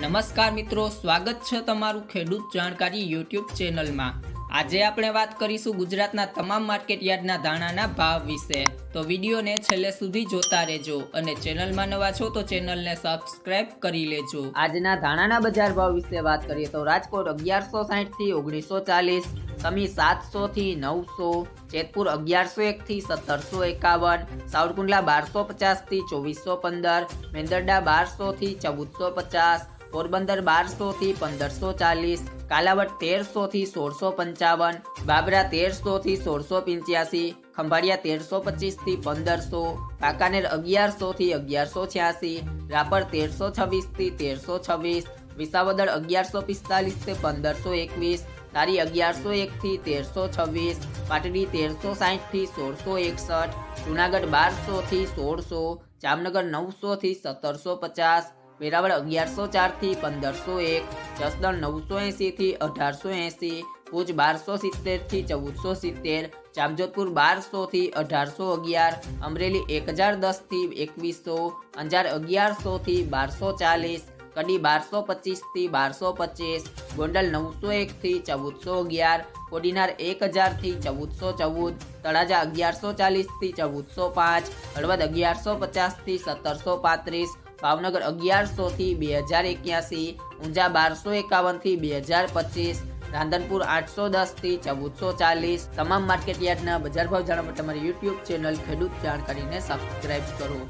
નમસ્કાર મિત્રો, સ્વાગત છે તમારું ખેડૂત જાણકારી યુટ્યુબ ચેનલમાં. આજે આપણે વાત કરીશું ગુજરાતના તમામ માર્કેટ યાર્ડના ધાણાના ભાવ વિશે. તો વિડીયોને છેલ્લે સુધી જોતા રહેજો અને ચેનલમાં નવા છો તો ચેનલને સબસ્ક્રાઇબ કરી લેજો. આજના ધાણાના બજાર ભાવ વિશે વાત કરીએ તો રાજકોટ અગિયારસો સાઠથી ઓગણીસો ચાલીસ, સમી સાતસો થી નવસો, જેતપુર અગિયારસો એક થી સત્તરસો એકાવન, સાવરકુંડલા બારસો પચાસથી ચોવીસો પંદર, મેંદરડા બારસો થી ચૌદસો પચાસ પોરબંદર બારસો થી પંદરસો ચાલીસ, કાલાવડ તેરસો થી સોળસો પંચાવન, બાબરા તેરસો થી સોળસો પંચ્યાસી, ખંભાળિયા તેરસો પચીસથી પંદરસો કાકાનેર અગિયારસો થી અગિયારસો છ્યાસી, રાપર તેરસો છવ્વીસથી તેરસો છવ્વીસ, વિસાવદર અગિયારસો પિસ્તાલીસથી પંદરસો એકવીસ તારી અગિયારસો એક થી તેરસો છવ્વીસ, પાટડી તેરસો સાહીઠથી સોળસો એકસઠ, જુનાગઢ બારસો થી સોળસો, જામનગર નવસો થી સત્તરસો પચાસ વેરાવળ અગિયારસો ચારથી પંદરસો એક, જસદણ નવસો એંસી થી અઢારસો એંસી, ભુજ બારસો સિત્તેરથી ચૌદસો સિત્તેર, જામજોધપુર બારસો થી અઢારસો અગિયાર, અમરેલી એક હજાર દસથી એકવીસો, અંજાર અગિયારસો થી બારસો ચાલીસ, કડી બારસો પચીસથી બારસો પચીસ, ગોંડલ નવસો એક થી ચૌદસો અગિયાર, કોડીનાર એક હજારથી ચૌદસો ચૌદ, તળાજા અગિયારસો ચાલીસથી ચૌદસો પાંચ, હળવદ અગિયારસો પચાસથી સત્તરસો પાંત્રીસ ભાવનગર અગિયારસો થી બે હજાર એક્યાસી, ઊંઝા બારસો એકાવનથી બે હજાર પચીસ, રાંધનપુર આઠસો દસથી ચૌદસો ચાલીસ. તમામ માર્કેટ યાર્ડના બજાર ભાવ જાણવા માટે તમારી યુટ્યુબ ચેનલ ખેડૂત જાણકારીને સબસ્ક્રાઇબ કરો.